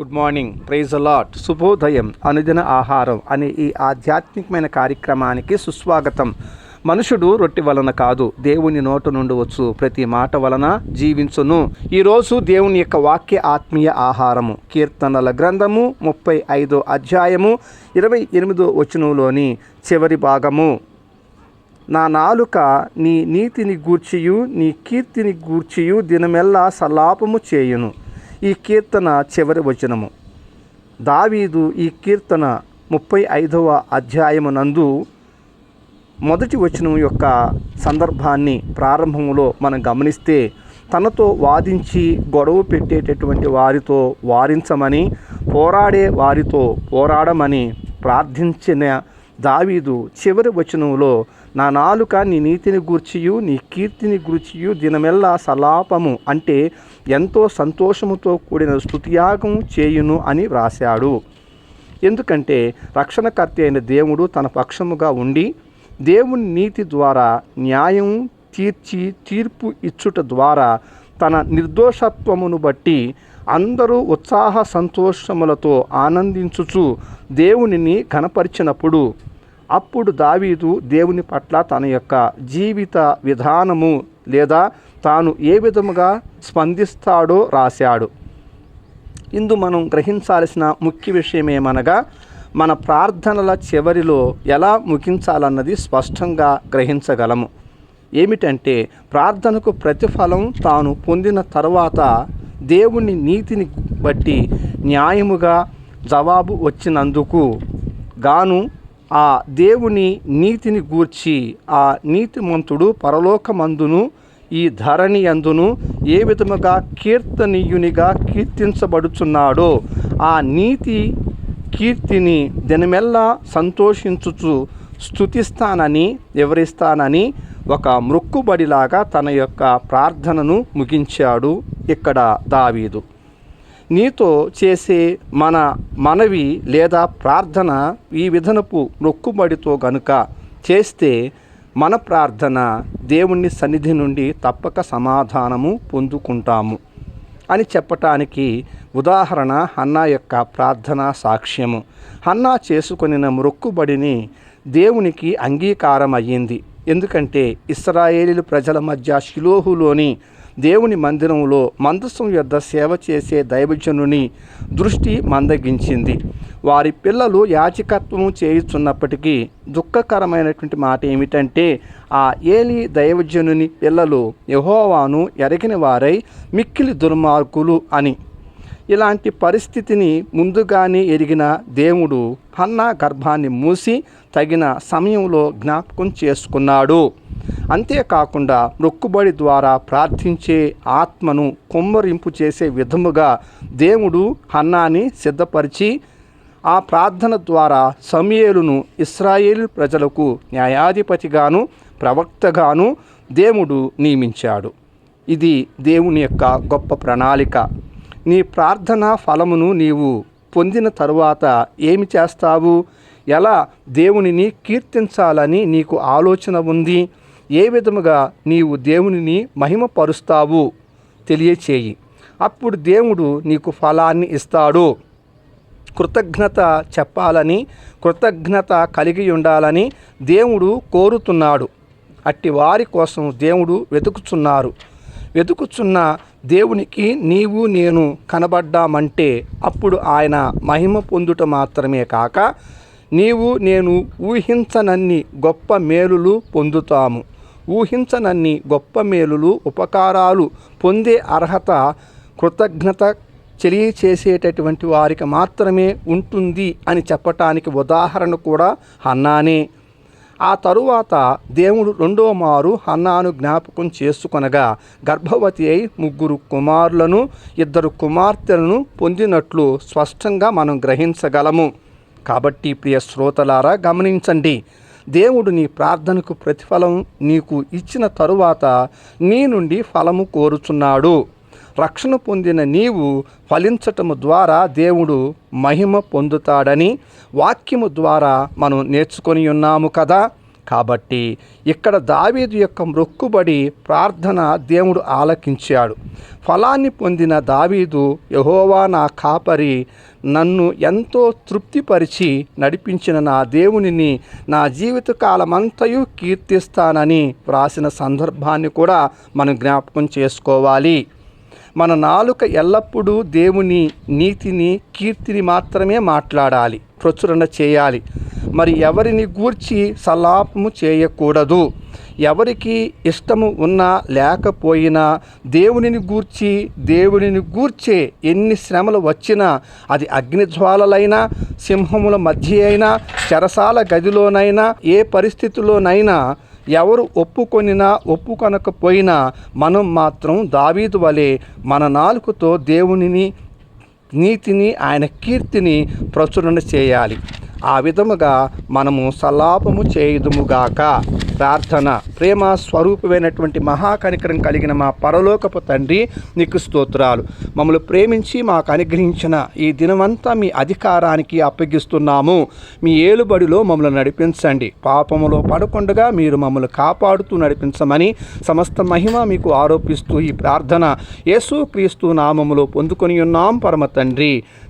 Good morning praise allot శుభోదయం. అనుదిన ఆహారం అనే ఈ ఆధ్యాత్మికమైన కార్యక్రమానికి సుస్వాగతం. మనుషుడు రొట్టె వలన కాదు దేవుని నోటు నుండి వచ్చు. ప్రతి మాట వలన జీవించును. ఈరోజు దేవుని యొక్క వాక్య ఆత్మీయ ఆహారము. కీర్తనల గ్రంథము ముప్పై ఐదో అధ్యాయము ఇరవై ఎనిమిదో వచనంలోని చివరి భాగము. నా నాలుక నీ నీతిని గూర్చియు నీ కీర్తిని గూర్చియు దినమెల్లా సలాపము చేయును. ఈ కీర్తన చివరి వచనము. దావీదు ఈ కీర్తన ముప్పై ఐదవ అధ్యాయమునందు మొదటి వచనం యొక్క సందర్భాన్ని ప్రారంభంలో మనం గమనిస్తే తనతో వాదించి గొడవ పెట్టేటటువంటి వారితో వారించమని పోరాడే వారితో పోరాడమని ప్రార్థించిన దావీదు చివరి వచనంలో నా నాలుక నీ నీతిని గూర్చియు నీ కీర్తిని గూర్చియు దినమెల్లా సలాపము అంటే ఎంతో సంతోషముతో కూడిన స్థుతియాగం చేయును అని వ్రాశాడు. ఎందుకంటే రక్షణకర్త అయిన దేవుడు తన పక్షముగా ఉండి దేవుని నీతి ద్వారా న్యాయం తీర్చి తీర్పు ఇచ్చుట ద్వారా తన నిర్దోషత్వమును బట్టి అందరూ ఉత్సాహ సంతోషములతో ఆనందించుచు దేవునిని కనపరిచినప్పుడు అప్పుడు దావీదు దేవుని పట్ల తన యొక్క జీవిత విధానము లేదా తాను ఏ విధముగా స్పందిస్తాడో రాశాడు. ఇందు మనం గ్రహించాల్సిన ముఖ్య విషయం ఏమనగా మన ప్రార్థనల చివరిలో ఎలా ముగించాలన్నది స్పష్టంగా గ్రహించగలము. ఏమిటంటే ప్రార్థనకు ప్రతిఫలం తాను పొందిన తర్వాత దేవుని నీతిని బట్టి న్యాయముగా జవాబు వచ్చినందుకు గాను ఆ దేవుని నీతిని గూర్చి ఆ నీతిమంతుడు పరలోకమందును ఈ ధరణి అందును ఏ విధముగా కీర్తనీయునిగా కీర్తించబడుచున్నాడో ఆ నీతి కీర్తిని దినమెల్లా సంతోషించుచు స్థుతిస్తానని వివరిస్తానని ఒక మృక్కుబడిలాగా తన యొక్క ప్రార్థనను ముగించాడు ఇక్కడ దావీదు. నీతో చేసే మన మనవి లేదా ప్రార్థన ఈ విధనపు మొక్కుబడితో గనుక చేస్తే మన ప్రార్థన దేవుని సన్నిధి నుండి తప్పక సమాధానము పొందుకుంటాము అని చెప్పటానికి ఉదాహరణ హన్నా యొక్క ప్రార్థన సాక్ష్యము. హన్నా చేసుకొనిన మొక్కుబడిని దేవునికి అంగీకారం అయ్యింది ఎందుకంటే ఇస్రాయేలీలు ప్రజల మధ్య శిలోహులోని దేవుని మందిరంలో మందసం యొద్ద సేవ చేసే దైవజనుని దృష్టి మందగించింది. వారి పిల్లలు యాచకత్వం చేయుచున్నప్పటికీ దుఃఖకరమైనటువంటి మాట ఏమిటంటే ఆ ఏలి దైవజనుని పిల్లలు యహోవాను ఎరగిన వారై మిక్కిలి దుర్మార్గులు అని. ఇలాంటి పరిస్థితిని ముందుగానే ఎరిగిన దేవుడు హన్నా గర్భాన్ని మూసి తగిన సమయంలో జ్ఞాపకం చేసుకున్నాడు. అంతేకాకుండా మొక్కుబడి ద్వారా ప్రార్థించే ఆత్మను కుమ్మరింపు చేసే విధముగా దేవుడు హన్నాని సిద్ధపరిచి ఆ ప్రార్థన ద్వారా సమయేలును ఇస్రాయేల్ ప్రజలకు న్యాయాధిపతిగాను ప్రవక్తగాను దేవుడు నియమించాడు. ఇది దేవుని యొక్క గొప్ప ప్రణాళిక. నీ ప్రార్థన ఫలమును నీవు పొందిన తరువాత ఏమి చేస్తావు? ఎలా దేవునిని కీర్తించాలని నీకు ఆలోచన ఉంది? ఏ విధముగా నీవు దేవునిని మహిమపరుస్తావు? తెలియచేయి. అప్పుడు దేవుడు నీకు ఫలాన్ని ఇస్తాడు. కృతజ్ఞత చెప్పాలని కృతజ్ఞత కలిగి ఉండాలని దేవుడు కోరుతున్నాడు. అట్టి వారి కోసం దేవుడు వెతుకుచున్నారు. వెతుకుచున్న దేవునికి నీవు నేను కనబడ్డామంటే అప్పుడు ఆయన మహిమ పొందుట మాత్రమే కాక నీవు నేను ఊహించనన్ని గొప్ప మేలులు పొందుతాము. ఊహించనన్ని గొప్ప మేలులు ఉపకారాలు పొందే అర్హత కృతజ్ఞత తెలియచేసేటటువంటి వారికి మాత్రమే ఉంటుంది అని చెప్పటానికి ఉదాహరణ కూడా హన్నానే. ఆ తరువాత దేవుడు రెండో మారు హన్నాను జ్ఞాపకం చేసుకొనగా గర్భవతి అయి ముగ్గురు కుమారులను ఇద్దరు కుమార్తెలను పొందినట్లు స్పష్టంగా మనం గ్రహించగలము. కాబట్టి ప్రియ శ్రోతలారా గమనించండి. దేవుడు నీ ప్రార్థనకు ప్రతిఫలం నీకు ఇచ్చిన తరువాత నీ నుండి ఫలము కోరుచున్నాడు. రక్షణ పొందిన నీవు ఫలించటము ద్వారా దేవుడు మహిమ పొందుతాడని వాక్యము ద్వారా మనం నేర్చుకొని ఉన్నాము కదా. కాబట్టి ఇక్కడ దావీదు యొక్క మొక్కుబడి ప్రార్థన దేవుడు ఆలకించాడు. ఫలాన్ని పొందిన దావీదు యహోవా నా కాపరి నన్ను ఎంతో తృప్తిపరిచి నడిపించిన నా దేవునిని నా జీవితకాలమంతయు కీర్తిస్తానని వ్రాసిన సందర్భాన్ని కూడా మనం జ్ఞాపకం చేసుకోవాలి. మన నాలుక ఎల్లప్పుడూ దేవుని నీతిని కీర్తిని మాత్రమే మాట్లాడాలి ప్రచురణ చేయాలి. మరి ఎవరిని గూర్చి సలాపము చేయకూడదు. ఎవరికి ఇష్టము ఉన్నా లేకపోయినా దేవునిని గూర్చి దేవునిని గూర్చే ఎన్ని శ్రమలు వచ్చినా అది అగ్నిజ్వాలలైనా సింహముల మధ్య అయినా చెరసాల గదిలోనైనా ఏ పరిస్థితిలోనైనా ఎవరు ఒప్పుకొనినా ఒప్పుకొనకపోయినా మనం మాత్రం దావీదు వలె మన నాలుకతో దేవునిని నీతిని ఆయన కీర్తిని ప్రచురణ చేయాలి. ఆ విధముగా మనము సలాపము చేయుదుముగాక. ప్రార్థన ప్రేమ స్వరూపమైనటువంటి మహాకనికరం కలిగిన మా పరలోకపు తండ్రి నీకు స్తోత్రాలు. మమ్మల్ని ప్రేమించి మాకు అనుగ్రహించిన ఈ దినమంతా మీ అధికారానికి అప్పగిస్తున్నాము. మీ ఏలుబడిలో మమ్మల్ని నడిపించండి. పాపములో పడకుండగా మీరు మమ్మల్ని కాపాడుతూ నడిపించమని సమస్త మహిమ మీకు ఆరోపిస్తూ ఈ ప్రార్థన యేసుక్రీస్తు నామములో పొందుకొని ఉన్నాం పరమ తండ్రి.